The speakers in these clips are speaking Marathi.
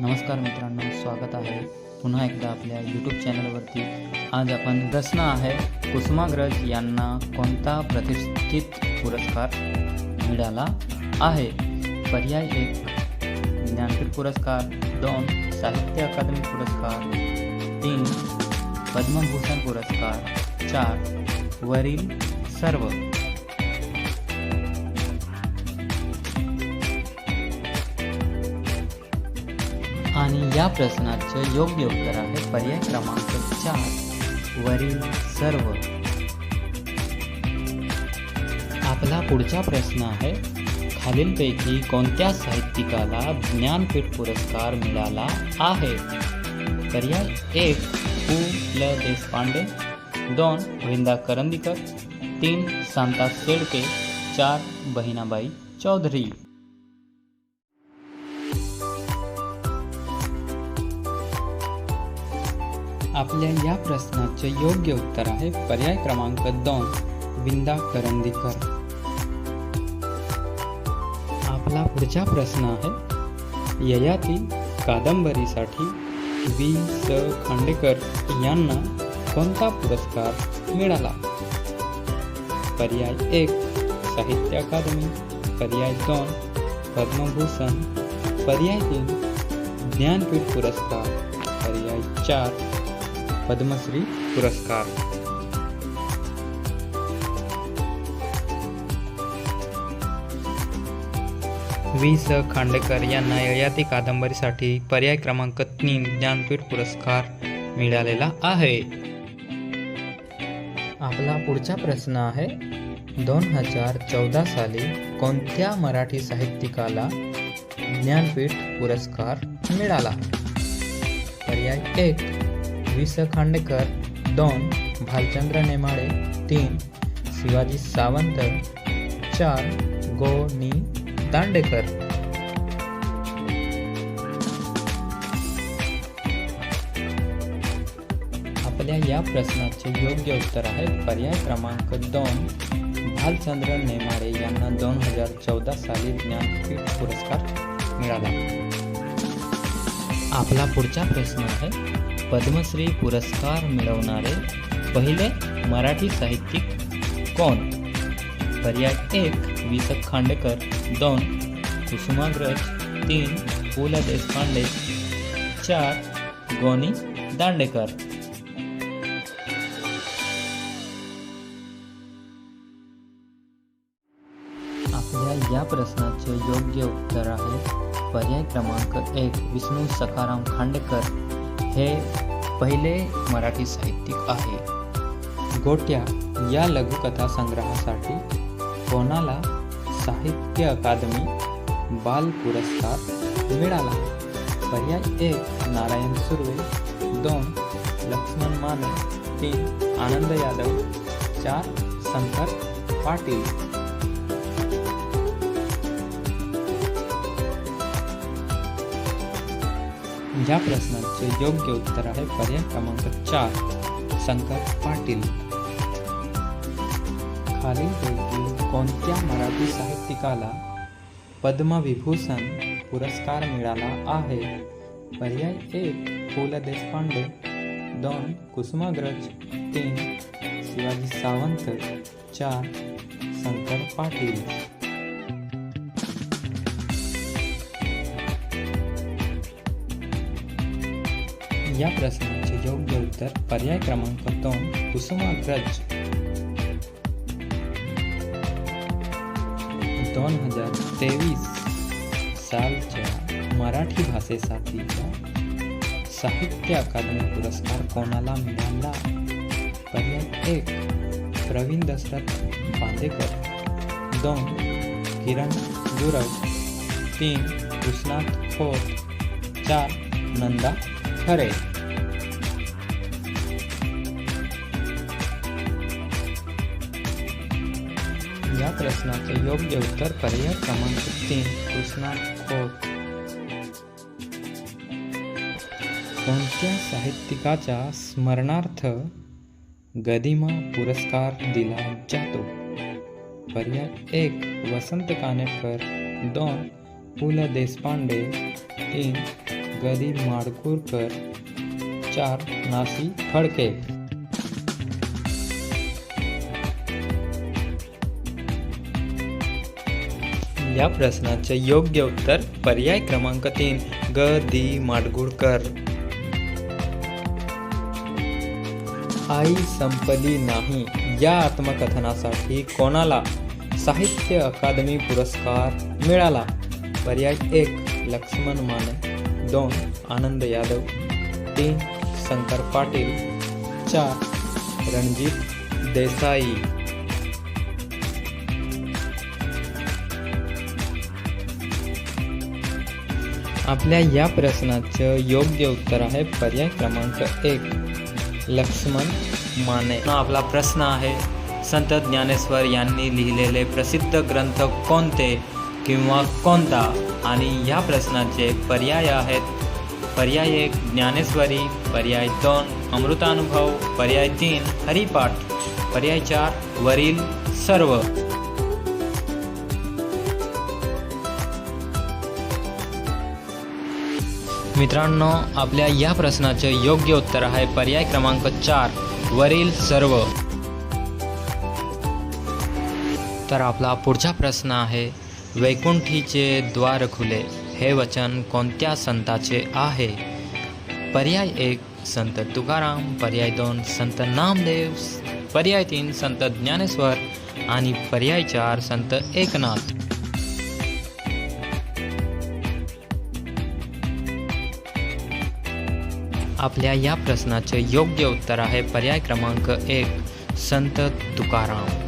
नमस्कार मित्रांनो स्वागत आहे पुन्हा एकदा आपल्या यूट्यूब चॅनलवरती आज आपण प्रश्न आहे कुसुमाग्रज यांना कोणता प्रतिष्ठित पुरस्कार मिळाला आहे? पर्याय एक ज्ञानपीठ पुरस्कार. दोन साहित्य अकादमी पुरस्कार. तीन पद्मभूषण पुरस्कार. चार वरील सर्व. आणि या प्रश्नाचं योग्य उत्तर आहे पर्याय क्रमांक चार. वरील सर्व. आपला पुढचा प्रश्न आहे खालीलपैकी कोणत्या साहित्यिकाला ज्ञानपीठ पुरस्कार मिळाला आहे? पर्याय एक पु. ल. देशपांडे दोन विंदा करंदीकर तीन सांता शेडके चार बहिणाबाई चौधरी. आपल्या या प्रश्नाचे योग्य उत्तर आहे पर्याय क्रमांक दोन विंदा करंदीकर. आपला पुढचा प्रश्न आहे ययाती कादंबरीसाठी वि. स. खांडेकर यांना कोणता पुरस्कार मिळाला? पर्याय एक साहित्य अकादमी. पर्याय दोन पद्मभूषण. पर्याय तीन ज्ञानपीठ पुरस्कार. पर्याय चार पद्मश्री पुरस्कार. वी स खांडेकर यांना ययाती कादंबरीसाठी पर्याय क्रमांक तीन ज्ञानपीठ पुरस्कार मिळालेला आहे. आपला पुढचा प्रश्न आहे दोन हजार चौदा साली कोणत्या मराठी साहित्यिकाला ज्ञानपीठ पुरस्कार मिळाला? पर्याय एक वि स खांडेकर दोन भालचंद्र नेमाळे तीन शिवाजी सावंत चार गो नी दांडेकर. आपल्या या प्रश्नाचे योग्य उत्तर आहे पर्याय क्रमांक दोन. भालचंद्र नेमाडे यांना दोन हजार चौदा साली ज्ञानपीठ पुरस्कार मिळाला. आपला पुढचा प्रश्न आहे पद्मश्री पुरस्कार मिळवणारे पहिले मराठी साहित्यिक कोण? पर्याय एक वि स खांडेकर. दोन, कुसुमाग्रज. तीन पु ल देशपांडे. चार, गोनी दांडेकर. आपल्या या प्रश्नाचे योग्य उत्तर आहे. पर्याय क्रमांक एक, विष्णू सखाराम खांडेकर. हे पहिले मराठी साहित्यिक आहे. गोट्या या लघुकथा संग्रहासाठी कोणाला साहित्य अकादमी बाल पुरस्कार मिळाला? पर्याय एक नारायण सुर्वे दोन लक्ष्मण माने तीन आनंद यादव चार शंकर पाटील. या प्रश्नाचे योग्य उत्तर आहे पर्याय क्रमांक चार शंकर पाटील. खालीलपैकी कोणत्या मराठी साहित्यिकाला पद्मविभूषण पुरस्कार मिळाला आहे? पर्याय एक पु ल देशपांडे. दोन कुसुमाग्रज. तीन शिवाजी सावंत. चार शंकर पाटील. या प्रश्नाचे योग्य उत्तर पर्याय क्रमांक दोन कुसुमाग्रज दोन हजार तेवीस सालच्या मराठी भाषेसाठी साहित्य अकादमी पुरस्कार कोणाला मिळाला? पर्याय एक प्रवीण दशरथ बांदेकर दोन किरण गुरव. तीन कृष्णात खोत. चार नंदा खरे या प्रश्नाचे योग्य उत्तर पर्याय क्रमांक तीन कृष्णा खोत. कोणत्या साहित्यिकाच्या स्मरणार्थ गदिमा पुरस्कार दिला जातो? पर्याय एक वसंत कानेटकर. दोन पु ल देशपांडे. तीन ग दी माडगूळकर चार नासी फडके या प्रश्नाचे योग्य उत्तर पर्याय क्रमांक तीन ग दी माडगुळकर. आई संपली नाही. या आत्मकथनासाठी कोणाला साहित्य अकादमी पुरस्कार मिळाला? पर्याय एक लक्ष्मण माने. दोन आनंद यादव. तीन शंकर पाटील. चार रणजित देसाई. आपल्या या प्रश्नाचं योग्य उत्तर आहे पर्याय क्रमांक एक. लक्ष्मण माने. आपला प्रश्न आहे. संत ज्ञानेश्वर यांनी लिहिलेले प्रसिद्ध ग्रंथ कोणते किंवा कोणता? आणि या प्रश्नाचे पर्याय आहेत. पर्याय एक ज्ञानेश्वरी. पर्याय दोन अमृतानुभव. पर्याय तीन हरिपाठ. पर्याय चार वरील सर्व. मित्रांनो आपल्या या प्रश्नाचे योग्य उत्तर आहे पर्याय क्रमांक चार वरील सर्व. तर आपला पुढचा प्रश्न आहे वैकुंठीचे द्वार खुले. हे वचन कोणत्या संताचे आहे? पर्याय एक संत तुकाराम. पर्याय दोन संत नामदेव. पर्याय तीन संत ज्ञानेश्वर. आणि पर्याय चार संत एकनाथ. आपल्या या प्रश्नाचे योग्य उत्तर आहे पर्याय क्रमांक एक संत तुकाराम.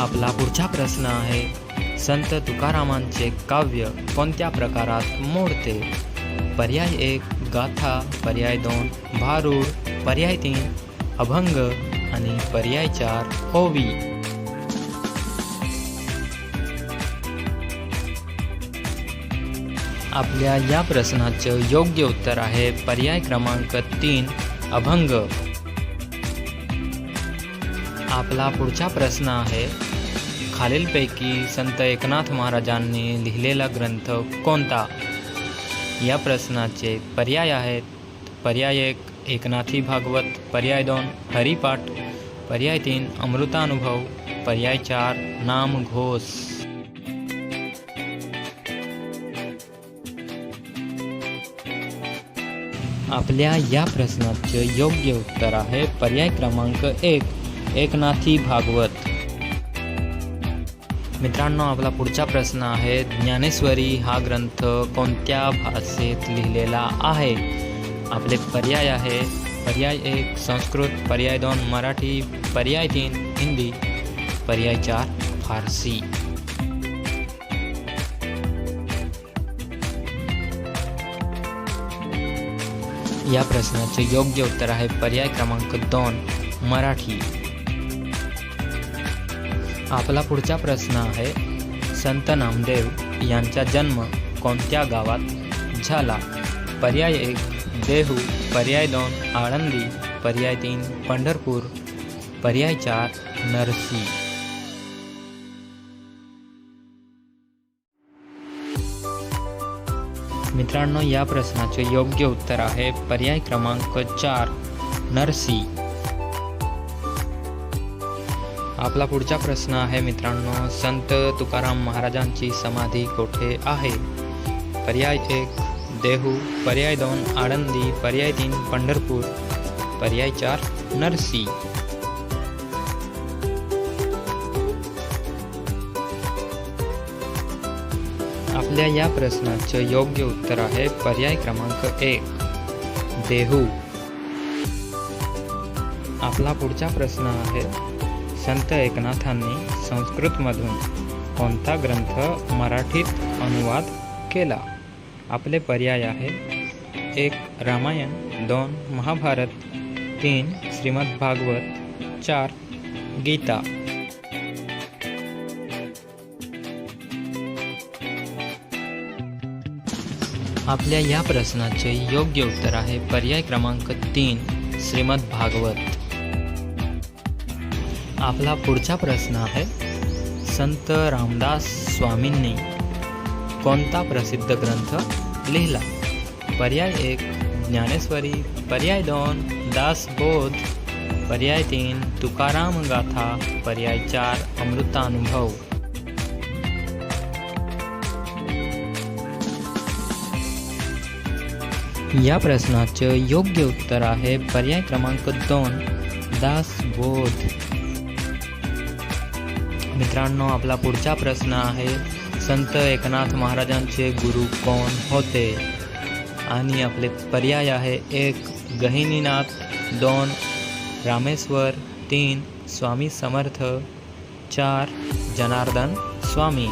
आपला पुढचा प्रश्न आहे. संत तुकारामांचे काव्य कोणत्या प्रकारात मोडते? पर्याय एक गाथा पर्याय दोन भारूड पर्याय तीन अभंग आणि पर्याय चार ओवी. आपल्या या प्रश्नाचं योग्य उत्तर आहे पर्याय क्रमांक तीन अभंग. आपला पुढचा प्रश्न आहे खालीलपैकी संत एकनाथ महाराजांनी लिहिलेला ग्रंथ कोणता? या प्रश्नाचे पर्याय आहेत. पर्याय एक एकनाथी भागवत. पर्याय दोन हरिपाठ. पर्याय तीन अमृतानुभव. पर्याय चार नाम घोष. आपल्या या प्रश्नाचे योग्य उत्तर आहे पर्याय क्रमांक एक एकनाथी भागवत. मित्रांनो आपला पुढचा प्रश्न आहे ज्ञानेश्वरी हा ग्रंथ कोणत्या भाषेत लिहिलेला आहे? आपले पर्याय आहे पर्याय एक संस्कृत पर्याय दोन मराठी पर्याय तीन हिंदी पर्याय चार फारसी. या प्रश्नाचे योग्य उत्तर आहे पर्याय क्रमांक दोन मराठी. आपला पुढचा प्रश्न आहे संत नामदेव यांचा जन्म कोणत्या गावात झाला? पर्याय एक देहू पर्याय दोन आळंदी पर्याय तीन पंढरपूर पर्याय चार नरसी. मित्रांनो या प्रश्नाचे योग्य उत्तर आहे पर्याय क्रमांक चार नरसी. आपला पुढचा प्रश्न आहे मित्रांनो संत तुकाराम महाराजांची समाधी कोठे आहे? पर्याय एक देहू पर्याय दोन आळंदी पर्याय तीन पंढरपूर पर्याय चार नरसी. आपल्या या प्रश्नाचे योग्य उत्तर आहे पर्याय क्रमांक एक देहू. आपला पुढचा प्रश्न आहे संत एकनाथांनी संस्कृतमधून कोणता ग्रंथ मराठीत अनुवाद केला? आपले पर्याय आहे एक रामायण. दोन महाभारत. तीन श्रीमद्भागवत चार गीता. आपल्या या प्रश्नाचे योग्य उत्तर आहे पर्याय क्रमांक तीन श्रीमद्भागवत आपला पुढचा प्रश्न आहे संत रामदास स्वामींनी कोणता प्रसिद्ध ग्रंथ लिहिला? पर्याय एक ज्ञानेश्वरी पर्याय दोन दासबोध पर्याय तीन तुकाराम गाथा पर्याय चार अमृतानुभव. या प्रश्नाचं योग्य उत्तर आहे पर्याय क्रमांक दोन दासबोध मित्रांनो आपला पुढचा प्रश्न आहे संत एकनाथ महाराजांचे गुरु कोण होते? आणि आपले पर्याय आहे एक गहिनीनाथ दोन रामेश्वर तीन स्वामी समर्थ चार जनार्दन स्वामी.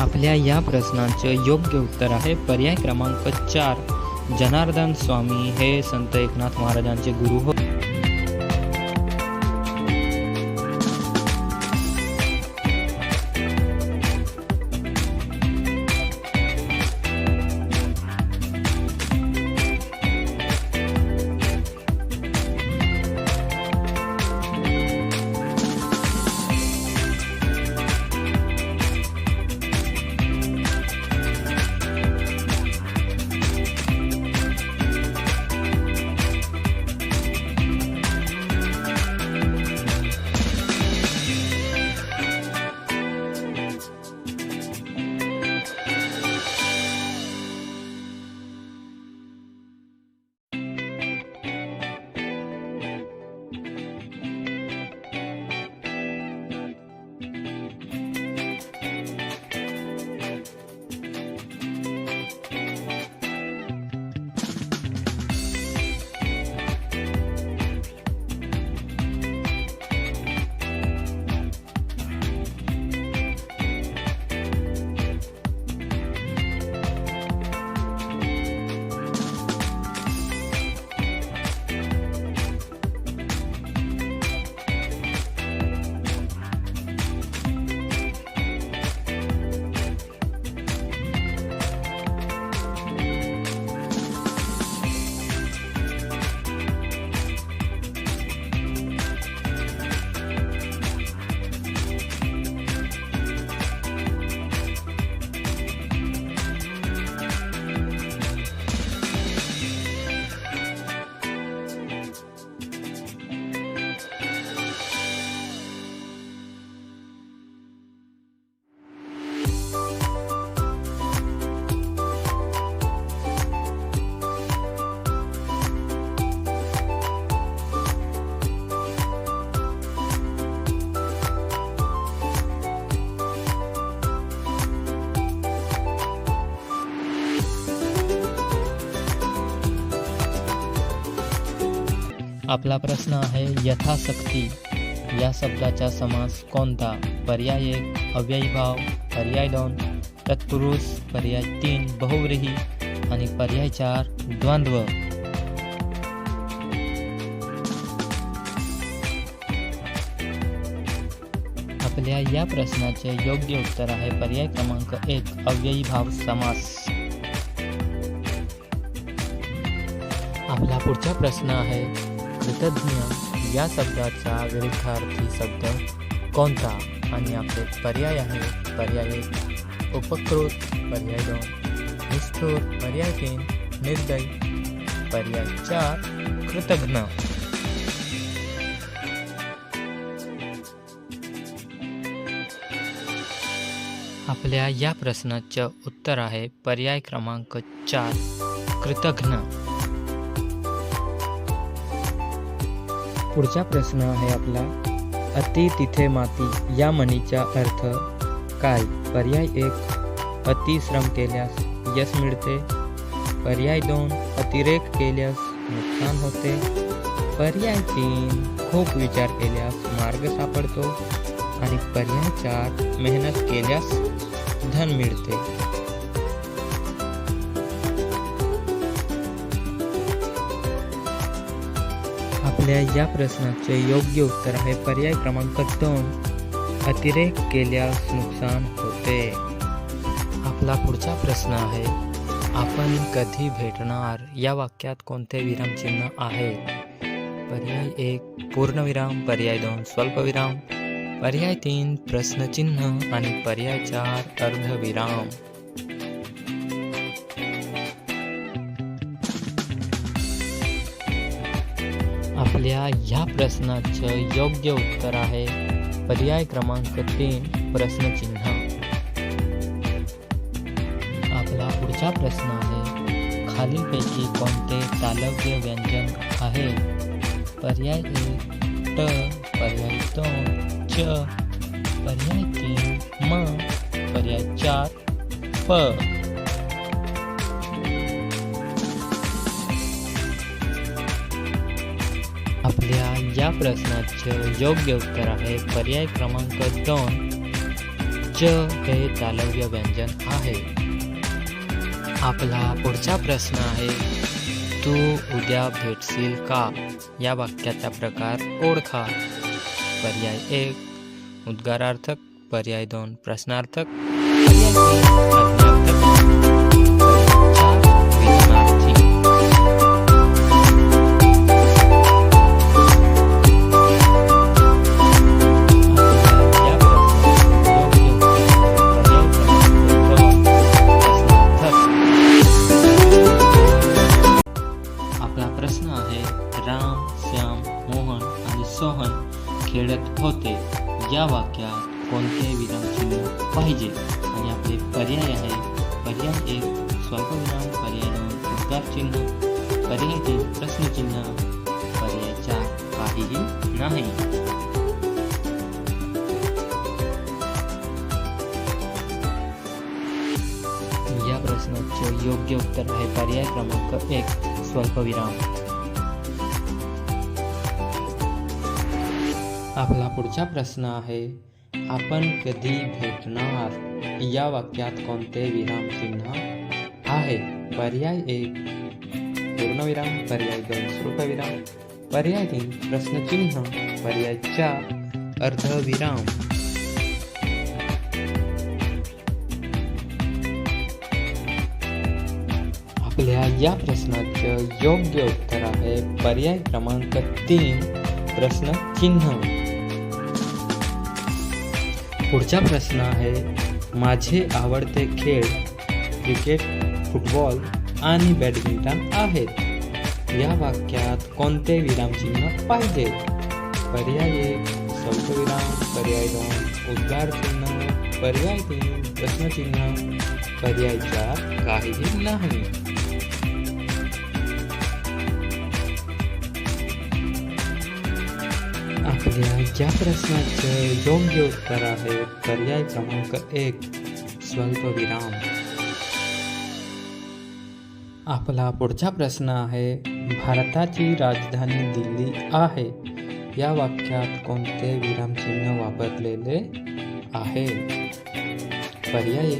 आपल्या या प्रश्नाचं योग्य उत्तर आहे पर्याय क्रमांक चार. जनार्दन स्वामी हे संत एकनाथ महाराजांचे गुरु हो आपला प्रश्न आहे यथाशक्ती. या शब्दाचा समास कोणता? पर्याय एक अव्ययीभाव पर्याय दोन तत्पुरुष पर्याय तीन बहुव्रीही. आणि पर्याय चार द्वंद्व. आपल्या या प्रश्नाचे योग्य उत्तर आहे पर्याय क्रमांक एक अव्ययीभाव समास. आपला पुढचा प्रश्न आहे कृतज्ञ या शब्दाचा विरुद्धार्थी शब्द कोणता? आणि आपले पर्याय आहे पर्याय उपकृत पर्याय दोन. निष्ठुर पर्याय तीन. निर्दयी पर्याय चार. कृतज्ञ. आपल्या या प्रश्नाचं उत्तर आहे पर्याय क्रमांक चार. कृतज्ञ. पुढचा प्रश्न आहे आपला अति तिथे माती या म्हणीचा अर्थ काय? पर्याय एक अतिश्रम केल्यास यश मिळते. पर्याय दोन अतिरेक केल्यास नुकसान होते. पर्याय तीन खूप विचार केल्यास मार्ग सापडतो. आणि पर्याय चार मेहनत केल्यास धन मिळते. आपल्या या प्रश्नाचे योग्य उत्तर आहे. पर्याय क्रमांक दोन. अतिरेक केल्यास नुकसान होते. आपला पुढचा प्रश्न आहे आपण कधी भेटणार? या वाक्यात कोणते विरामचिन्ह आहे? पर्याय एक पूर्णविराम पर्याय दोन स्वल्पविराम पर्याय तीन प्रश्नचिन्ह आणि पर्याय चार अर्धविराम आपल्या ह्या प्रश्नाचं योग्य उत्तर आहे पर्याय क्रमांक तीन प्रश्नचिन्ह. आपला पुढचा प्रश्न आहे खालीलपैकी कोणते तालव्य व्यंजन आहे? पर्याय एक ट पर्याय दोन च पर्याय तीन म पर्याय चार प आपल्या या प्रश्नाचं योग्य उत्तर आहे पर्याय क्रमांक दोन. च हे तालव्य व्यंजन आहे. आपला पुढचा प्रश्न आहे तू उद्या भेटशील का? या वाक्याचा प्रकार ओळखा. पर्याय एक उद्गारार्थक. पर्याय दोन प्रश्नार्थक. तुमचे योग्य उत्तर आहे पर्याय क्रमांक एक स्वल्पविराम. आपला पुढचा प्रश्न आहे आपण कधी भेटणार? या वाक्यात कोणते विराम चिन्ह आहे? पर्याय एक पूर्णविराम पर्याय दोन स्वल्पविराम पर्याय तीन प्रश्नचिन्ह. पर्याय चार अर्धविराम. आपल्या या प्रश्नाचं योग्य उत्तर आहे पर्याय क्रमांक तीन प्रश्न चिन्ह। पुढचा प्रश्न आहे माझे आवडते खेळ क्रिकेट फुटबॉल आणि बॅडमिंटन आहेत। या वाक्यात कोणते विरामचिन्ह पाहिजे? पर्याय एक स्वल्पविराम पर्याय दोन उद्गार चिन्ह पर्याय तीन प्रश्नचिन्ह पर्याय चार काहीही नाही। आपल्या या प्रश्नाचे योग्य उत्तर आहे पर्याय क्रमांक एक स्वल्पविराम आपला पुढचा प्रश्न आहे भारताची राजधानी दिल्ली आहे. या वाक्यात कोणते विरामचिन्ह वापरलेले आहे? पर्याय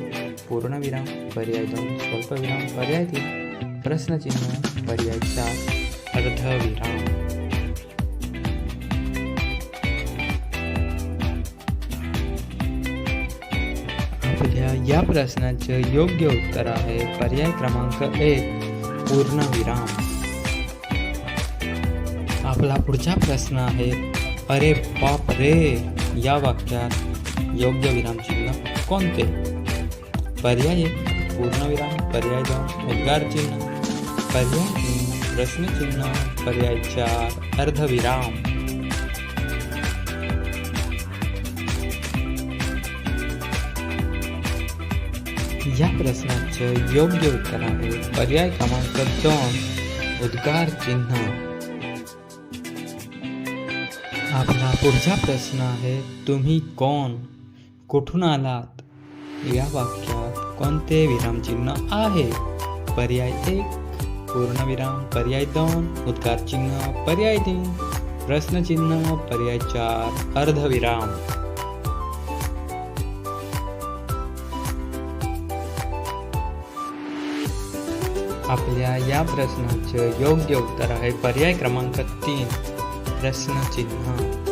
पूर्णविराम पर्याय दोन स्वल्पविराम पर्याय तीन प्रश्नचिन्ह. पर्याय चार अर्धविराम या प्रश्नाचं योग्य उत्तर आहे. पर्याय क्रमांक एक पूर्णविराम आपला पुढचा प्रश्न आहे अरे बाप रे! या वाक्यात योग्य विराम चिन्ह कोणते? पर्याय पूर्णविराम पर्याय दोन उद्गार चिन्ह. पर्याय तीन प्रश्नचिन्ह पर्याय चार अर्धविराम. या प्रश्नाचं योग्य उत्तर आहे. पर्याय क्रमांक दोन उद्गार चिन्ह. आपला पुढचा प्रश्न आहे तुम्ही कोण? कुठून आलात? या वाक्यात कोणते विरामचिन्ह आहे? पर्याय एक पूर्णविराम पर्याय दोन उद्गार चिन्ह. पर्याय तीन प्रश्नचिन्ह पर्याय चार अर्धविराम आपल्या या प्रश्नाचं योग्य उत्तर आहे. पर्याय क्रमांक तीन. प्रश्नचिन्ह.